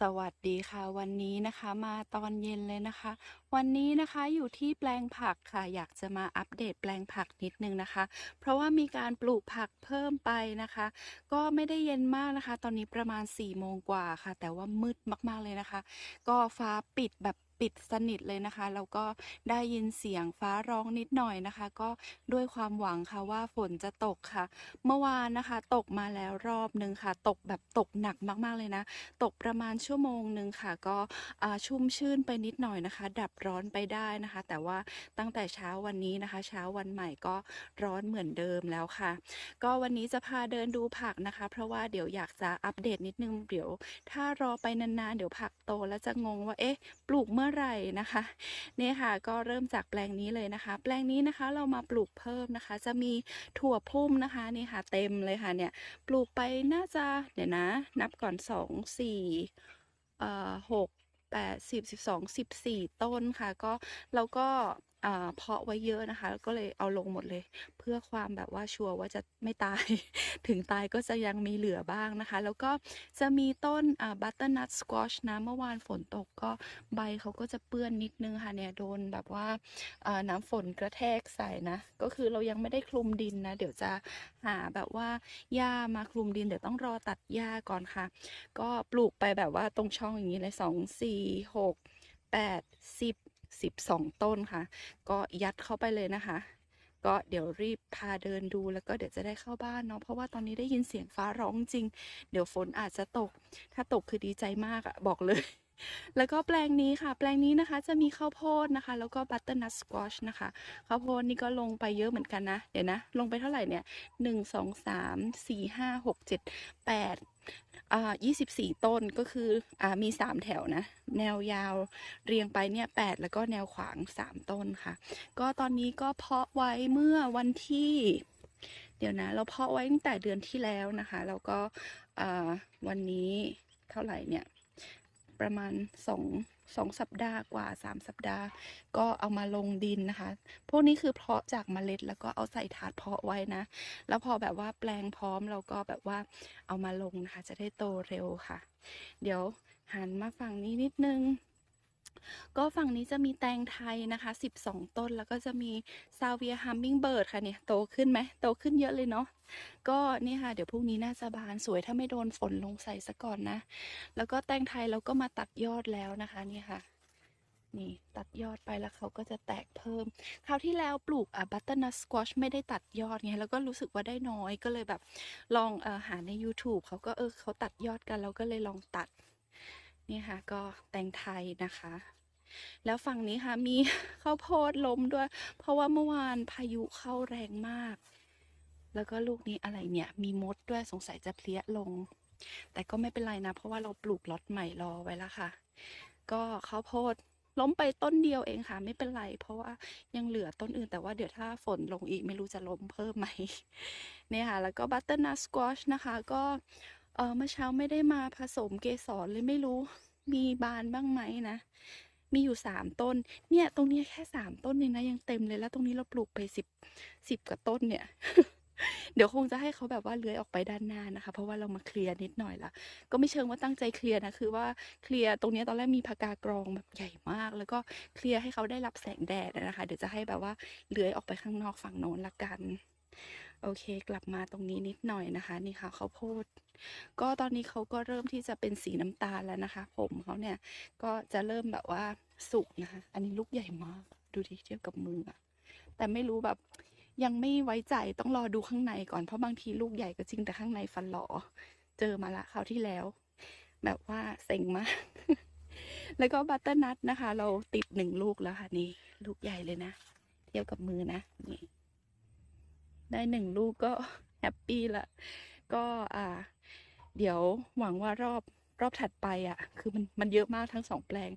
สวัสดีค่ะ วันนี้นะคะมาตอนเย็นเลยนะคะ วันนี้นะคะอยู่ที่แปลงผักค่ะ อยากจะมาอัปเดตแปลงผักนิดนึงนะคะ เพราะว่ามีการปลูกผักเพิ่มไปนะคะ ก็ไม่ได้เย็นมากนะคะ ตอนนี้ประมาณ4ี่โมงกว่าค่ะ แต่ว่ามืดมากๆเลยนะคะ ก็ฟ้าปิดแบบ ปิดสนิทเลยนะคะแล้วก็ได้ยินเสียงฟ้าร้องนิดหน่อยนะคะ ก็ด้วยความหวังค่ะว่าฝนจะตกค่ะ เมื่อวานนะคะ ตกมาแล้วรอบนึงค่ะ ตกแบบตกหนักมากๆเลยนะ ตกประมาณชั่วโมงนึงค่ะ ก็ชุ่มชื่นไปนิดหน่อยนะคะ ดับร้อนไปได้นะคะ แต่ว่าตั้งแต่เช้าวันนี้นะคะ เช้าวันใหม่ก็ร้อนเหมือนเดิมแล้วค่ะ ก็วันนี้จะพาเดินดูผักนะคะ เพราะว่าเดี๋ยวอยากจะอัปเดตนิดนึงเดี๋ยว ถ้ารอไปนานๆเดี๋ยวผักโตแล้วจะงงว่าเอ๊ะปลูกเมื่อไหร่นะคะเนี่ยค่ะก็เริ่มจากแปลงนี้เลยนะคะ แปลงนี้นะคะเรามาปลูกเพิ่มนะคะ จะมีถั่วพุ่มนะคะนี่ค่ะเต็มเลยค่ะเนี่ยปลูกไปน่าจะเดี๋ยวนะ นับก่อนสองสี่เอ่อหกแปดสิบสิบสองสิบสี่ต้นค่ะ ก็เราก็ เพาะไว้เยอะนะคะ ก็เลยเอาลงหมดเลย เพื่อความแบบว่าชัวร์ว่าจะไม่ตาย ถึงตายก็จะยังมีเหลือบ้างนะคะ แล้วก็จะมีต้นบัตเตอร์นัทสควอชนะเมื่อวานฝนตกก็ใบเขาก็จะเปื้อนนิดนึงค่ะเนี่ยโดนแบบว่าอ่าน้ำฝนกระแทกใส่นะ ก็คือเรายังไม่ได้คลุมดินนะ เดี๋ยวจะหาแบบว่าหญ้ามาคลุมดินเดี๋ยวต้องรอตัดหญ้าก่อนค่ะ ก็ปลูกไปแบบว่าตรงช่องอย่างนี้เลยสองสี่หกแปดสิบ สิบสองต้นค่ะ ก็ยัดเข้าไปเลยนะคะ ก็เดี๋ยวรีบพาเดินดูแล้วก็เดี๋ยวจะได้เข้าบ้านเนาะเพราะว่าตอนนี้ได้ยินเสียงฟ้าร้องจริง เดี๋ยวฝนอาจจะตก ถ้าตกคือดีใจมากอะบอกเลยแล้วก็แปลงนี้ค่ะ แปลงนี้นะคะจะมีข้าวโพดนะคะ แล้วก็บัตเตอร์นัทสควอชนะคะข้าวโพดนี่ก็ลงไปเยอะเหมือนกันนะ เดี๋ยวนะ ลงไปเท่าไหร่เนี่ยหนึ่งสองสามสี่ห้าหกเจ็ดแปด อ่ายี่สิบสี่ต้นก็คืออ่ามีสามแถวนะ แนวยาวเรียงไปเนี่ยแปดแล้วก็แนวขวางสามต้นค่ะ ก็ตอนนี้ก็เพาะไว้เมื่อวันที่ เดี๋ยวนะ เราเพาะไว้ตั้งแต่เดือนที่แล้วนะคะ แล้วก็วันนี้เท่าไหร่เนี่ย ประมาณสอง สองสัปดาห์กว่าสามสัปดาห์ ก็เอามาลงดินนะคะ พวกนี้คือเพาะจากเมล็ดแล้วก็เอาใส่ถาดเพาะไว้นะ แล้วพอแบบว่าแปลงพร้อมเราก็แบบว่าเอามาลงนะคะ จะได้โตเร็วค่ะ เดี๋ยวหันมาฝั่งนี้นิดนึง ก็ฝั่งนี้จะมีแตงไทยนะคะ 12 ต้น แล้วก็จะมีซาเวียฮัมมิงเบิร์ดค่ะเนี่ย โตขึ้นไหม โตขึ้นเยอะเลยเนาะ ก็นี่ค่ะ เดี๋ยวพรุ่งนี้น่าจะบานสวยถ้าไม่โดนฝนลงใส่ซะก่อนนะ แล้วก็แตงไทยเราก็มาตัดยอดแล้วนะคะนี่ค่ะ นี่ตัดยอดไปแล้วเขาก็จะแตกเพิ่ม คราวที่แล้วปลูกอะบัตเตอร์นัทสควอชไม่ได้ตัดยอดไง แล้วก็รู้สึกว่าได้น้อย ก็เลยแบบลองเออหาใน YouTube เขาก็เออเขาตัดยอดกัน เราก็เลยลองตัด นี่ค่ะ ก็แตงไทยนะคะ แล้วฝั่งนี้ค่ะมีข้าวโพดล้มด้วย เพราะว่าเมื่อวานพายุเข้าแรงมาก แล้วก็ลูกนี้อะไรเนี่ย มีมดด้วยสงสัยจะเพลี้ยลง แต่ก็ไม่เป็นไรนะ เพราะว่าเราปลูกล็อตใหม่รอไว้แล้วค่ะ ก็ข้าวโพดล้มไปต้นเดียวเองค่ะ ไม่เป็นไร เพราะว่ายังเหลือต้นอื่นแต่ว่าเดี๋ยวถ้าฝนลงอีกไม่รู้จะล้มเพิ่มไหมเนี่ยค่ะ แล้วก็บัตเตอร์นัทสควอชนะคะ ก็ เออเมื่อเช้าไม่ได้มาผสมเกสรเลยไม่รู้ มีบานบ้างไหมนะ มีอยู่สามต้น เนี่ยตรงนี้แค่สามต้นเองนะยังเต็มเลยแล้วตรงนี้เราปลูกไปสิบสิบกว่าต้นเนี่ยเดี๋ยวคงจะให้เขาแบบว่าเลื้อยออกไปด้านหน้านะคะ เพราะว่าเรามาเคลียร์นิดหน่อยละก็ไม่เชิงว่าตั้งใจเคลียร์นะคือว่าเคลียร์ตรงนี้ตอนแรกมีพากากรองแบบใหญ่มาก แล้วก็เคลียร์ให้เขาได้รับแสงแดดนะคะ เดี๋ยวจะให้แบบว่าเลื้อยออกไปข้างนอกฝั่งโน้นละกัน โอเค กลับมาตรงนี้นิดหน่อยนะคะ นี่ค่ะเขาวโพด ก็ตอนนี้เขาก็เริ่มที่จะเป็นสีน้ำตาลแล้วนะคะ ผมเขาเนี่ยก็จะเริ่มแบบว่าสุกนะคะ อันนี้ลูกใหญ่มาก ดูดิเทียบกับมืออะแต่ไม่รู้แบบยังไม่ไว้ใจต้องรอดูข้างในก่อนเพราะบางทีลูกใหญ่ก็จริงแต่ข้างในฟันหลอเจอมาละคราวที่แล้ว แบบว่าเซ็งมาก แล้วก็บัตเตอร์นัทนะคะ เราติดหนึ่งลูกแล้วค่ะนี่ ลูกใหญ่เลยนะ เทียบกับมือนะนี่ ได้หนึ่งลูกก็แฮปปี้ละก็อ่า เดี๋ยวหวังว่ารอบรอบถัดไปอะ คือมันมันเยอะมากทั้งสองแปลง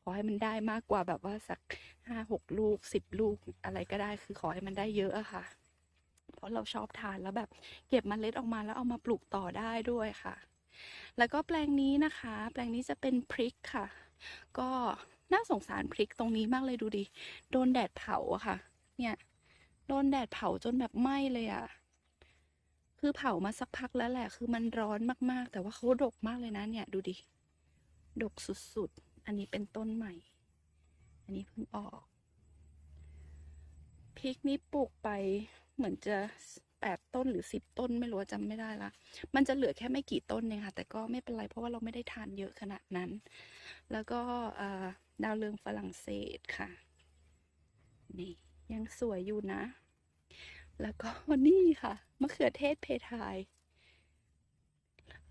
ขอให้มันได้มากกว่าแบบว่าสักห้าหกลูกสิบลูกอะไรก็ได้ คือขอให้มันได้เยอะอะค่ะ เพราะเราชอบทานแล้วแบบ เก็บมเมล็ดออกมาแล้วเอามาปลูกต่อได้ด้วยค่ะ แล้วก็แปลงนี้นะคะ แปลงนี้จะเป็นพริกค่ะ ก็น่าสงสารพริกตรงนี้มากเลยดูดิ โดนแดดเผาอะค่ะ เนี่ย โดนแดดเผาจนแบบไหม้เลยอะคือเผามาสักพักแล้วแหละ คือมันร้อนมากๆ แต่ว่าเขาดกมากเลยนะเนี่ย ดูดิ ดกสุดๆ อันนี้เป็นต้นใหม่ อันนี้เพิ่งออกพริกนี้ปลูกไปเหมือนจะแปดต้นหรือสิบต้นไม่รู้อะจำไม่ได้ละ มันจะเหลือแค่ไม่กี่ต้นเองค่ะ แต่ก็ไม่เป็นไรเพราะว่าเราไม่ได้ทานเยอะขนาดนั้น แล้วก็ดาวเรืองฝรั่งเศสค่ะ นี่ ยังสวยอยู่นะ แล้วก็นี่ค่ะ มะเขือเทศเพทาย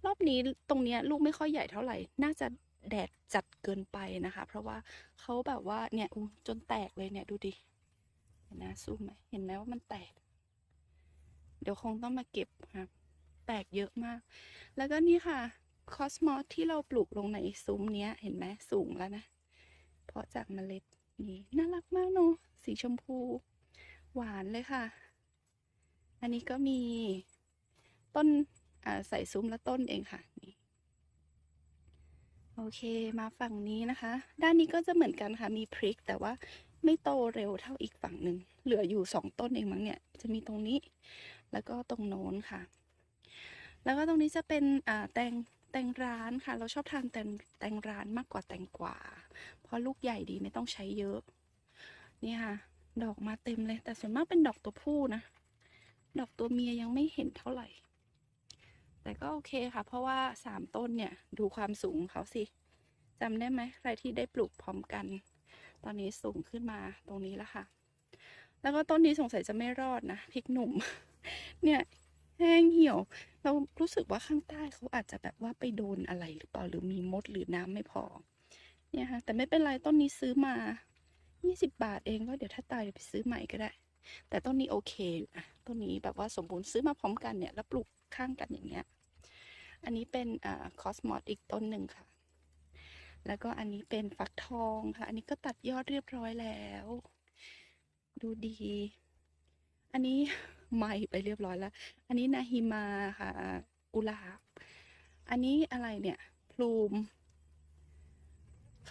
รอบนี้ตรงเนี้ยลูกไม่ค่อยใหญ่เท่าไหร่ น่าจะแดดจัดเกินไปนะคะ เพราะว่าเขาแบบว่าเนี่ยจนแตกเลยเนี่ยดูดิ เห็นนะซูมไหมเห็นไหมว่ามันแตก เดี๋ยวคงต้องมาเก็บครับแตกเยอะมาก แล้วก็นี่ค่ะคอสมอสที่เราปลูกลงในซุ้มเนี้ย เห็นไหมสูงแล้วนะ เพราะจากเมล็ดนี่น่ารักมากเนาะ สีชมพู หวานเลยค่ะ อันนี้ก็มีต้นใส่ซุ้มและต้นเองค่ะนี่โอเคมาฝั่งนี้นะคะ ด้านนี้ก็จะเหมือนกันค่ะมีพริก แต่ว่าไม่โตเร็วเท่าอีกฝั่งหนึ่งเหลืออยู่สองต้นเองมั้งเนี่ย จะมีตรงนี้ แล้วก็ตรงโน้นค่ะ แล้วก็ตรงนี้จะเป็นแตงแตงร้านค่ะ เราชอบทานแตงแตงร้านมากกว่าแตงกวาเพราะลูกใหญ่ดีไม่ต้องใช้เยอะ นี่ค่ะ ดอกมาเต็มเลย แต่ส่วนมากเป็นดอกตัวผู้นะ ดอกตัวเมียยังไม่เห็นเท่าไหร่ แต่ก็โอเคค่ะ เพราะว่าสามต้นเนี่ยดูความสูงเขาสิจำได้ไหมใครที่ได้ปลูกพร้อมกัน ตอนนี้สูงขึ้นมาตรงนี้แล้วค่ะ แล้วก็ต้นนี้สงสัยจะไม่รอดนะพริกหนุ่ม เนี่ยแห้งเหี่ยว เรารู้สึกว่าข้างใต้เขาอาจจะแบบว่าไปโดนอะไรหรือเปล่าหรือมีมดหรือน้ำไม่พอ เนี่ยค่ะ แต่ไม่เป็นไรต้นนี้ซื้อมา 20บาทเองก็เดี๋ยวถ้าตายเดี๋ยวไปซื้อใหม่ก็ได้ แต่ต้นนี้โอเคอยู่นะต้นนี้แบบว่าสมบูรณ์ซื้อมาพร้อมกันเนี่ยแล้วปลูกข้างกันอย่างเงี้ย อันนี้เป็นอ่าคอสมอสอีกต้นหนึ่งค่ะ แล้วก็อันนี้เป็นฟักทองค่ะ อันนี้ก็ตัดยอดเรียบร้อยแล้ว ดูดี อันนี้ไหม่ไปเรียบร้อยแล้ว อันนี้นาฮิมาค่ะกุหลาบ อันนี้อะไรเนี่ยพลูม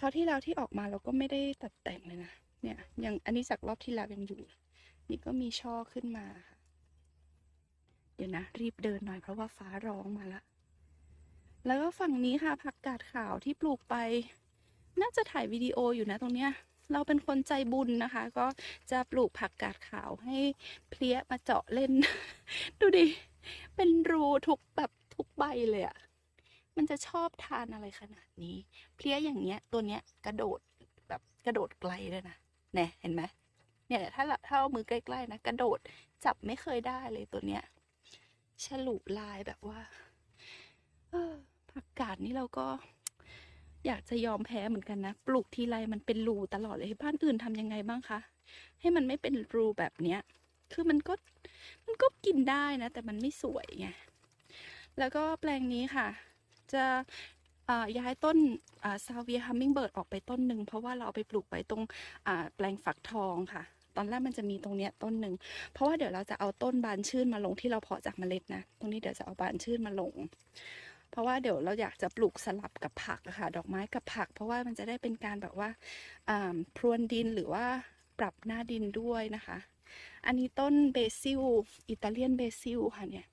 ราวที่แล้วที่ออกมาเราก็ไม่ได้ตัดแต่งเลยนะ เนี่ยยังอันนี้จากรอบที่แล้วยังอยู่ นี่ก็มีช่อขึ้นมาค่ะ เดี๋ยวนะ รีบเดินหน่อยเพราะว่าฟ้าร้องมาละ แล้วก็ฝั่งนี้ค่ะผักกาดขาวที่ปลูกไป น่าจะถ่ายวิดีโออยู่นะตรงเนี้ย เราเป็นคนใจบุญนะคะ ก็จะปลูกผักกาดขาวให้เพลี้ยมาเจาะเล่น ดูดิ เป็นรูทุกแบบทุกใบเลยอะ มันจะชอบทานอะไรขนาดนี้ เพลี้ยอย่างเงี้ย ตัวเนี้ยกระโดดแบบกระโดดไกลเลยนะเนี่ยเห็นไหมเนี่ยถ้าเราถ้าเอามือใกล้ๆนะกระโดดจับไม่เคยได้เลยตัวเนี้ยฉลุลายแบบว่าเออผักกาดนี่เราก็อยากจะยอมแพ้เหมือนกันนะ ปลูกทีไรมันเป็นรูตลอดเลยบ้านอื่นทำยังไงบ้างคะให้มันไม่เป็นรูแบบเนี้ย คือมันก็มันก็กินได้นะ แต่มันไม่สวยไงแล้วก็แปลงนี้ค่ะ จะย้ายต้นซาเวียฮัมมิงเบิร์ดออกไปต้นหนึ่งเพราะว่าเราเอาไปปลูกไปตรงแปลงฝักทองค่ะ ตอนแรกมันจะมีตรงเนี้ยต้นหนึ่งเพราะว่าเดี๋ยวเราจะเอาต้นบานชื่นมาลงที่เราเพาะจากเมล็ดนะตรงนี้เดี๋ยวจะเอาบานชื่นมาลง เพราะว่าเดี๋ยวเราอยากจะปลูกสลับกับผักค่ะ ดอกไม้กับผัก เพราะว่ามันจะได้เป็นการแบบว่าอ่าพรวนดินหรือว่าปรับหน้าดินด้วยนะคะ อันนี้ต้นเบซิลอิตาเลียนเบซิลค่ะเนี่ย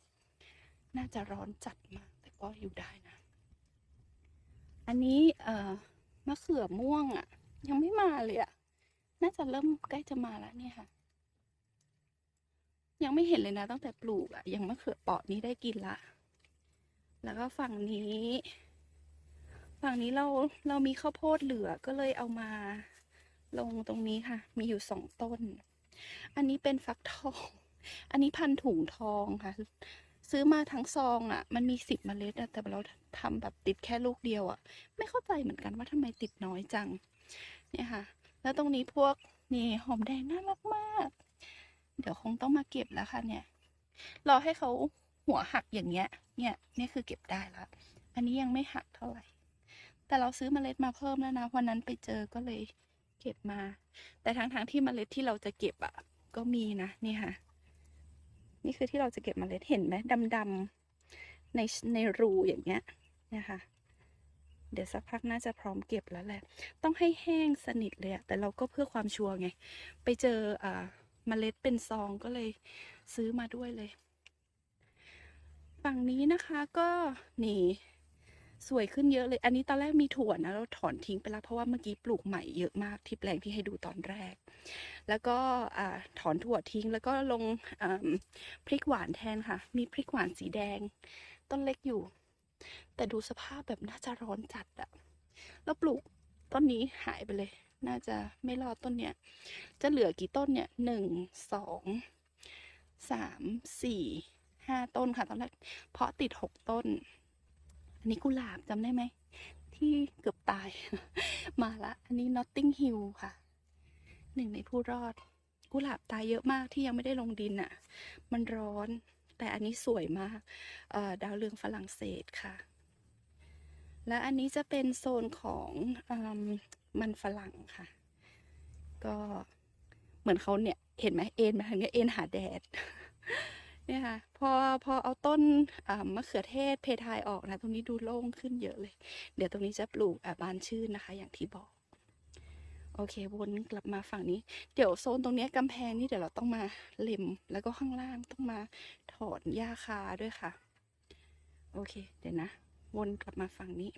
น่าจะร้อนจัดมากแต่ก็อยู่ได้นะ อันนี้เอ่อมะเขือม่วงอะ่ะ ยังไม่มาเลยอะ่ะ น่าจะเริ่มใกล้จะมาแล้วเนี่ยค่ะ ยังไม่เห็นเลยนะตั้งแต่ปลูกอะ่ะยังมะเขือเปาะนี้ได้กินละ แล้วก็ฝั่งนี้ ฝั่งนี้เราเรามีข้าวโพดเหลือก็เลยเอามาลงตรงนี้ค่ะ มีอยู่สองต้น อันนี้เป็นฟักทอง อันนี้พันถุงทองค่ะ ซื้อมาทั้งซองอะ่ะ มันมีสิบเมล็ดอะแต่เราทำแบบติดแค่ลูกเดียวอะ่ะ ไม่เข้าใจเหมือนกันว่าทำไมติดน้อยจัง เนี่ยค่ะ แล้วตรงนี้พวกนี่หอมแดงน่ารักมาก เดี๋ยวคงต้องมาเก็บแล้วค่ะเนี่ย รอให้เขาหัวหักอย่างเงี้ย เนี่ยนี่คือเก็บได้แล้ว อันนี้ยังไม่หักเท่าไหร่ แต่เราซื้อเมล็ดมาเพิ่มแล้วนะวันนั้นไปเจอก็เลยเก็บมา แต่ทั้งๆทที่เมล็ดที่เราจะเก็บอะ ก็มีนะนี่ค่ะ นี่คือที่เราจะเก็บเมล็ดเห็นไหมดำๆในในรูอย่างเงี้ยนี่ค่ะเดี๋ยวสักพักน่าจะพร้อมเก็บแล้วแหละ ต้องให้แห้งสนิทเลยอะแต่เราก็เพื่อความชัวร์ไง ไปเจออ่าเมล็ดเป็นซองก็เลยซื้อมาด้วยเลย ฝั่งนี้นะคะก็นี่สวยขึ้นเยอะเลย อันนี้ตอนแรกมีถั่วนะ เราถอนทิ้งไปแล้วเพราะว่าเมื่อกี้ปลูกใหม่เยอะมากที่แปลงที่ให้ดูตอนแรก แล้วก็ถอนถั่วทิ้งแล้วก็ลงพริกหวานแทนค่ะ มีพริกหวานสีแดง ต้นเล็กอยู่ แต่ดูสภาพแบบน่าจะร้อนจัดอะแล้วปลูกต้นนี้หายไปเลย น่าจะไม่รอดต้นเนี้ย จะเหลือกี่ต้นเนี่ยหนึ่งสองสามสี่ห้าต้นค่ะตอนแรกเพาะติดหกต้น อันนี้กุหลาบจำได้ไหม ที่เกือบตาย มาละ อันนี้ Notting Hill ค่ะ หนึ่งในผู้รอด กุหลาบตายเยอะมากที่ยังไม่ได้ลงดินอะ่ะ มันร้อน แต่อันนี้สวยมากดาวเรืองฝรั่งเศสค่ะ และอันนี้จะเป็นโซนของอมันฝรั่งค่ะ ก็เหมือนเขาเนี่ย เห็นไหมเอ็นมาทางเนี้ยเอ็นหาแดดเนี่ยค่ะพอพอเอาต้นมะเขือเทศเพทายออกนะ ตรงนี้ดูโล่งขึ้นเยอะเลย เดี๋ยวตรงนี้จะปลูกบานชื่นนะคะ อย่างที่บอก โอเควนกลับมาฝั่งนี้ เดี๋ยวโซนตรงนี้กำแพงนี่เดี๋ยวเราต้องมาเล็ม แล้วก็ข้างล่างต้องมาถอนหญ้าคาด้วยค่ะ โอเค เดี๋ยวนะ วนกลับมาฝั่งนี้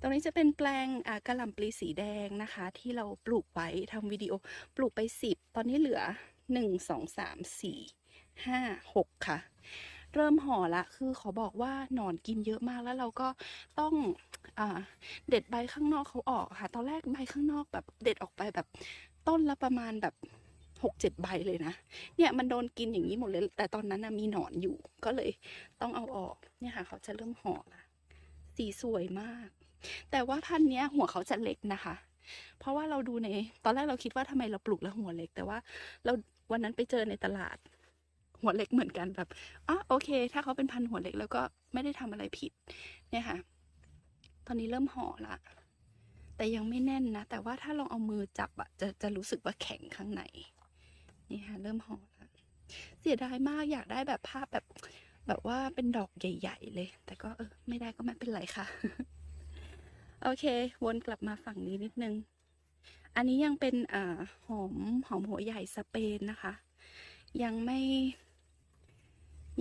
ตรงนี้จะเป็นแปลงกระหล่ำปลีสีแดงนะคะ ที่เราปลูกไว้ทำวิดีโอปลูกไปสิบตอนนี้เหลือหนึ่งสองสามสี่ห้าหกค่ะ เริ่มห่อละ คือขอบอกว่าหนอนกินเยอะมากแล้วเราก็ต้อง เด็ดใบข้างนอกเขาออกค่ะ ตอนแรกใบข้างนอกแบบเด็ดออกไปแบบต้นละประมาณแบบหกเจ็ดใบเลยนะ เนี่ยมันโดนกินอย่างนี้หมดเลย แต่ตอนนั้นนะมีหนอนอยู่ ก็เลยต้องเอาออก เนี่ยค่ะ เขาจะเริ่มห่อละสีสวยมาก แต่ว่าพันธุ์นี้หัวเขาจะเล็กนะคะ เพราะว่าเราดูใน ตอนแรกเราคิดว่าทำไมเราปลูกแล้วหัวเล็ก แต่ว่าเราวันนั้นไปเจอในตลาด หัวเล็กเหมือนกันแบบอ๋อโอเค ถ้าเขาเป็นพันธุ์หัวเล็กแล้วก็ไม่ได้ทำอะไรผิด เนี่ยค่ะ ตอนนี้เริ่มห่อละ แต่ยังไม่แน่นนะ แต่ว่าถ้าลองเอามือจับอะจะจะรู้สึกว่าแข็งข้างใน นี่ค่ะเริ่มห่อละเสียดายมากอยากได้แบบภาพแบบ แบบว่าเป็นดอกใหญ่ ๆ เลย แต่ก็เออไม่ได้ก็ไม่เป็นไรค่ะ โอเค วนกลับมาฝั่งนี้นิดนึง อันนี้ยังเป็นอ่าหอมหอมหัวใหญ่สเปนนะคะ ยังไม่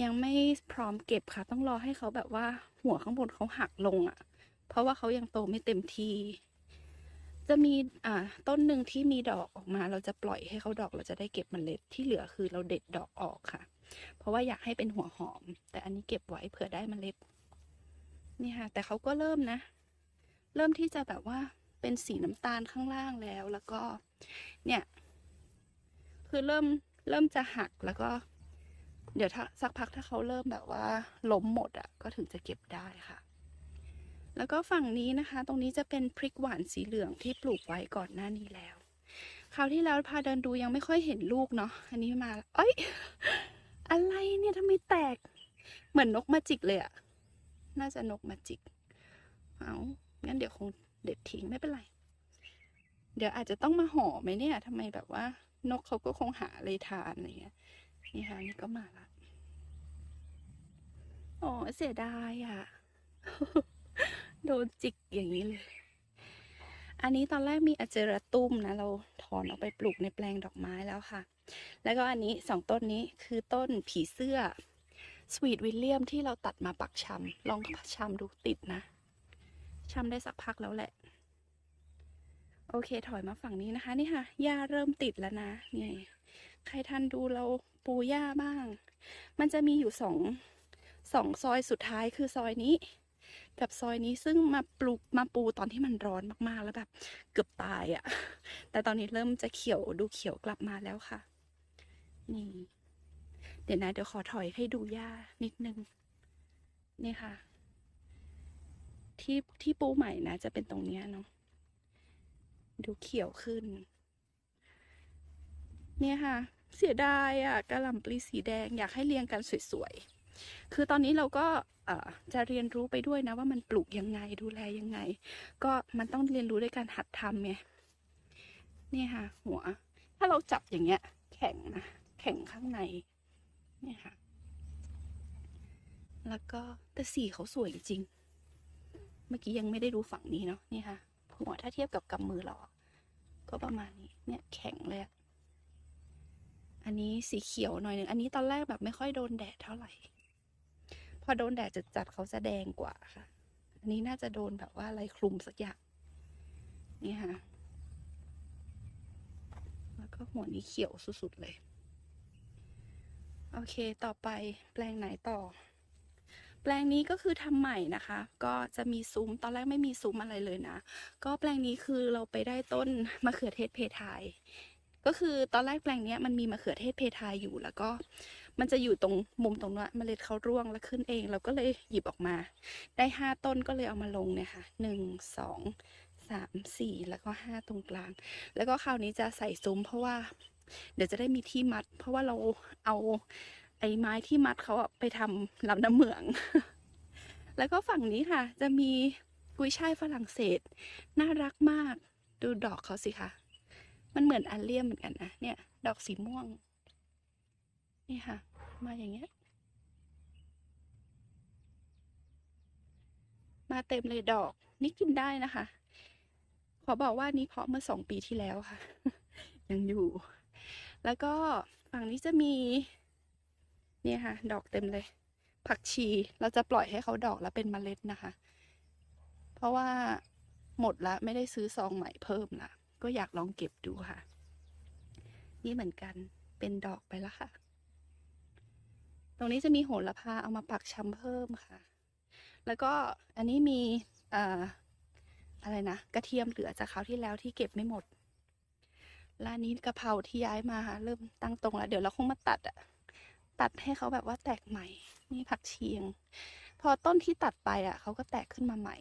ยังไม่พร้อมเก็บค่ะ ต้องรอให้เขาแบบว่าหัวข้างบนเขาหักลงอะ่ะ เพราะว่าเขายังโตไม่เต็มที จะมีอ่าต้นหนึ่งที่มีดอกออกมา เราจะปล่อยให้เขาดอกเราจะได้เก็บมเมล็ดที่เหลือคือเราเด็ดดอกออกค่ะ เพราะว่าอยากให้เป็นหัวหอม แต่อันนี้เก็บไว้เผื่อได้มเมล็ดนี่ค่ะ แต่เขาก็เริ่มนะ เริ่มที่จะแบบว่าเป็นสีน้ำตาลข้างล่างแล้วแล้วก็ เนี่ย คือเริ่มเริ่มจะหักแล้วก็ เดี๋ยวถ้าสักพักถ้าเขาเริ่มแบบว่าล้มหมดอะ่ะ ก็ถึงจะเก็บได้ค่ะ แล้วก็ฝั่งนี้นะคะ ตรงนี้จะเป็นพริกหวานสีเหลืองที่ปลูกไว้ก่อนหน้านี้แล้ว คราวที่แล้วพาเดินดูยังไม่ค่อยเห็นลูกเนาะ อันนี้มาแล้วเอ้ย อะไรเนี่ยทำไมแตก เหมือนนกมาจิกเลยอะน่าจะนกมาจิก เอางั้นเดี๋ยวคงเด็ดทิ้งไม่เป็นไร เดี๋ยวอาจจะต้องมาห่อไหมเนี่ยทำไมแบบว่า นกเขาก็คงหาอะไรทานอะไรเงี้ย นี่ค่ะนี่ก็มาละโอ้เสียดายอะ โดนจิกอย่างนี้เลย อันนี้ตอนแรกมีอเจระตุ้มนะ เราถอนออกไปปลูกในแปลงดอกไม้แล้วค่ะ แล้วก็อันนี้สองต้นนี้คือต้นผีเสื้อสวีทวิลเลียมที่เราตัดมาปักชำลองชำดูติดนะชำได้สักพักแล้วแหละ โอเคถอยมาฝั่งนี้นะคะ นี่ค่ะหญ้าเริ่มติดแล้วนะนี่ใครทันดูเราปูหญ้าบ้าง มันจะมีอยู่สองสองซอยสุดท้ายคือซอยนี้ กับซอยนี้ซึ่งมาปลูกมาปูตอนที่มันร้อนมากๆ แล้วแบบเกือบตายอะ่ะ แต่ตอนนี้เริ่มจะเขียวดูเขียวกลับมาแล้วค่ะ นี่ เดี๋ยวนะ เดี๋ยวขอถอยให้ดูหญ้านิดนึง นี่ค่ะ ที่ที่ปูใหม่นะ จะเป็นตรงเนี้ยเนาะ ดูเขียวขึ้น เนี่ยค่ะ เสียดายอะกระหล่ำปลีสีแดงอยากให้เรียงกันสวยๆ คือตอนนี้เราก็จะเรียนรู้ไปด้วยนะว่ามันปลูกยังไงดูแลยังไง ก็มันต้องเรียนรู้ด้วยการหัดทำไงนี่ค่ะ หัว ถ้าเราจับอย่างเงี้ย แข็งนะแข็งข้างในนี่ค่ะ แล้วก็แต่สีเขาสวยจริง เมื่อกี้ยังไม่ได้ดูฝั่งนี้เนาะนี่ค่ะ หัวถ้าเทียบกับกำมือเราอะก็ประมาณนี้เนี่ยแข็งเลยอะอันนี้สีเขียวหน่อยหนึ่งอันนี้ตอนแรกแบบไม่ค่อยโดนแดดเท่าไหร่ อโดนแดดจัดๆเขาจะแดงกว่าค่ะ อันนี้น่าจะโดนแบบว่าอะไรคลุมสักอย่างนี่ค่ะ แล้วก็หัวนี้เขียวสุดๆเลย โอเคต่อไปแปลงไหนต่อ แปลงนี้ก็คือทำใหม่นะคะ ก็จะมีซุ้มตอนแรกไม่มีซุ้มอะไรเลยนะ ก็แปลงนี้คือเราไปได้ต้นมะเขือเทศเพทายก็คือตอนแรกแปลงเนี้ยมันมีมะเขือเทศเพทายอยู่แล้วก็ มันจะอยู่ตรงมุมตรงนั้นเมล็ดเขาร่วงแล้วขึ้นเอง เราก็เลยหยิบออกมา ได้ห้าต้นก็เลยเอามาลงเนี่ยค่ะหนึ่งสองสามสี่แล้วก็ห้าตรงกลาง แล้วก็คราวนี้จะใส่ซุ้มเพราะว่า เดี๋ยวจะได้มีที่มัด เพราะว่าเราเอาไอ้ไม้ที่มัดเขาไปทำลำน้ำเหมือง แล้วก็ฝั่งนี้ค่ะ จะมีกุยช่ายฝรั่งเศส น่ารักมาก ดูดอกเขาสิคะมันเหมือนอันเลียมเหมือนกันนะเนี่ย ดอกสีม่วง นี่ค่ะ มาอย่างเงี้ย มาเต็มเลยดอก นี่กินได้นะคะ ขอบอกว่านี่เพาะเมื่อสองปีที่แล้วค่ะ ยังอยู่ แล้วก็ฝั่งนี้จะมี เนี่ยค่ะ ดอกเต็มเลย ผักชีเราจะปล่อยให้เขาดอกแล้วเป็นเมล็ดนะคะ เพราะว่าหมดละไม่ได้ซื้อซองใหม่เพิ่มละก็อยากลองเก็บดูค่ะ นี่เหมือนกันเป็นดอกไปแล้วค่ะ รงนี้จะมีโหระพาเอามาปักชำเพิ่มค่ะ แล้วก็อันนี้มีออะไรนะกระเทียมเหลือจากคราวที่แล้วที่เก็บไม่หมดร้านนี้กะเพราที่ย้ายมาค่ะเริ่มตั้งตรงแล้ว เดี๋ยวเราคงมาตัดอะตัดให้เขาแบบว่าแตกใหม่ นี่ผักเชียง พอต้นที่ตัดไปอะเขาก็แตกขึ้นมาใหม่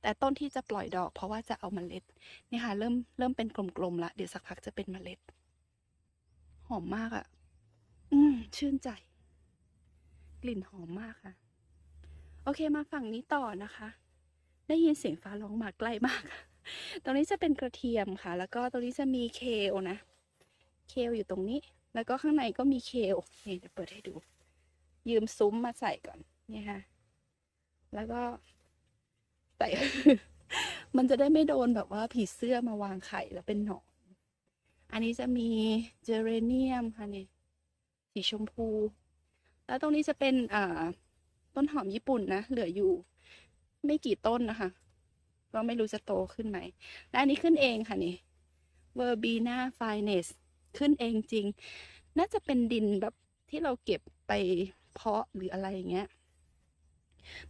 แต่ต้นที่จะปล่อยดอก เพราะว่าจะเอาเมล็ดนี่ค่ะ เริ่มเริ่มเป็นกลมๆละเดี๋ยวสักพักจะเป็นมเมล็ด หอมมากอะอืมชื่นใจ กลิ่นหอมมากค่ะ โอเคมาฝั่งนี้ต่อนะคะ ได้ยินเสียงฟ้าร้องมาใกล้มากตรงนี้จะเป็นกระเทียมค่ะ แล้วก็ตรงนี้จะมีเคลนะ เคลอยู่ตรงนี้ แล้วก็ข้างในก็มีเคลนี่เดี๋ยวเปิดให้ดู ยืมซุ้มมาใส่ก่อนเนี่ยค่ะ แล้วก็ใส่ มันจะได้ไม่โดนแบบว่าผีเสื้อมาวางไข่แล้วเป็นหนอน อันนี้จะมีเจเรเนียมค่ะนี่สีชมพู แล้วตรงนี้จะเป็นต้นหอมญี่ปุ่นนะ เหลืออยู่ ไม่กี่ต้นนะคะ ก็ไม่รู้จะโตขึ้นไหม และอันนี้ขึ้นเองค่ะนี่ Verbena finest ขึ้นเองจริง น่าจะเป็นดินแบบที่เราเก็บไปเพาะหรืออะไรอย่างเงี้ย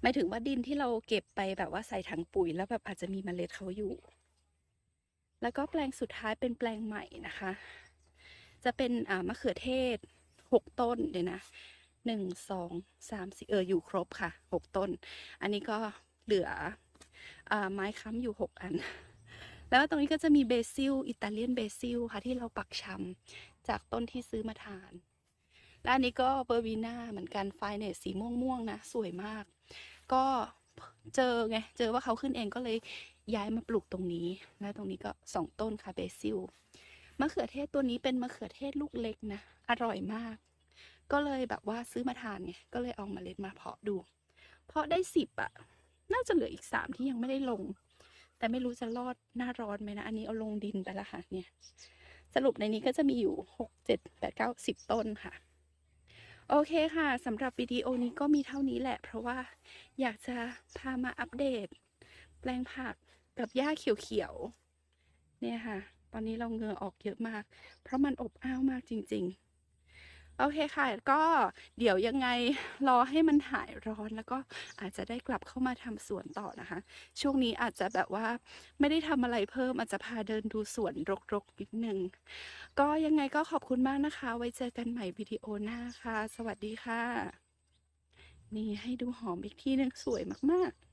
หมายถึงว่าดินที่เราเก็บไปแบบว่าใส่ถังปุ๋ยแล้วแบบอาจจะมีเมล็ดเขาอยู่ แล้วก็แปลงสุดท้ายเป็นแปลงใหม่นะคะ จะเป็นอ่ามะเขือเทศหกต้นเดี๋ยวนะ หนึ่งสองสามสี่เอออยู่ครบค่ะหกต้น อันนี้ก็เหลืออไม้ค้ำอยู่หกอัน แล้วตรงนี้ก็จะมีเบซิลอิตาเลียนเบซิลค่ะที่เราปักชำจากต้นที่ซื้อมาทาน และอันนี้ก็เบอร์วีนาเหมือนกันไฟเนสสีม่วงม่วงๆนะสวยมาก ก็เจอไงเจอว่าเขาขึ้นเองก็เลยย้ายมาปลูกตรงนี้ แล้วตรงนี้ก็สองต้นค่ะเบซิลมะเขือเทศตัวนี้เป็นมะเขือเทศลูกเล็กนะ อร่อยมาก ก็เลยแบบว่าซื้อมาทานไงก็เลยเอาเมาเล็ดมาเพาะดู เพาะได้สิบอะน่าจะเหลืออีกสามที่ยังไม่ได้ลง แต่ไม่รู้จะรอดหน้าร้อนไหมนะ อันนี้เอาลงดินไปล้วค่ะเนี่ย สรุปในนี้ก็จะมีอยู่หกเจ็ดแปดเก้าสิบต้นค่ะ โอเคค่ะสำหรับวิดีโอนี้ก็มีเท่านี้แหละ เพราะว่าอยากจะพามาอัปเดต แปลงผักกับหญ้าเขียวๆเนี่ยค่ะ ตอนนี้เราเงือออกเยอะมาก เพราะมันอบอ้าวมากจริง ๆ โอเคค่ะ ก็เดี๋ยวยังไงรอให้มันหายร้อนแล้วก็อาจจะได้กลับเข้ามาทำสวนต่อนะคะ ช่วงนี้อาจจะแบบว่าไม่ได้ทำอะไรเพิ่มอาจจะพาเดินดูสวนรกๆนิดนึง ก็ยังไงก็ขอบคุณมากนะคะ ไว้เจอกันใหม่วิดีโอหน้าค่ะ สวัสดีค่ะ นี่ให้ดูหอมอีกทีหนึงสวยมากๆ